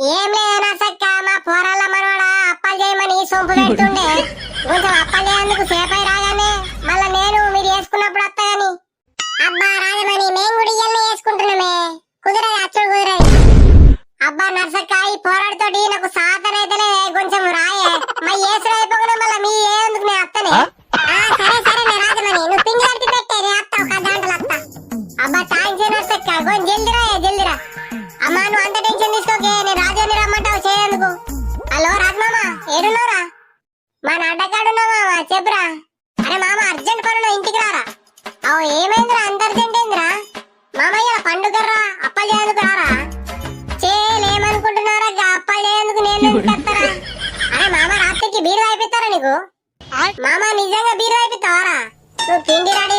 ఏం లేదనా సక్క మా పోరాల మనవాడ అప్పాలు చేయమని నేను మీరు వేసుకున్నప్పుడు వస్తా అబ్బా రాజమని మేము కూడా ఇయ్యల్ని వేసుకుంటున్నామే. కుదరదు అచ్చుడు కుదరదు అబ్బా నాకు సాధన కొంచెం రాయే. మా అబ్బా థ్యాంక్స్ నర్సక్క కొంచెం జల్దిరా జల్దిరా మా నాటకాడున్నా మామా చెప్పురా. అరే మామ అర్జెంట్ పనులు ఇంటికి రారా. అవు ఏమైందిరా అంత అర్జెంట్ ఏందిరా? మామయ్య పండుగర్రా అప్పలు చేయందుకు రారా చేయలేమనుకుంటున్నారా అప్పలు చేయందుకు నేను కట్టరా అరే మామ రాత్రికి బీరు అయిపోతారా నీకు? మామ నిజంగా బీరు అయిపోతావారా? నువ్వు తిండి రాడీ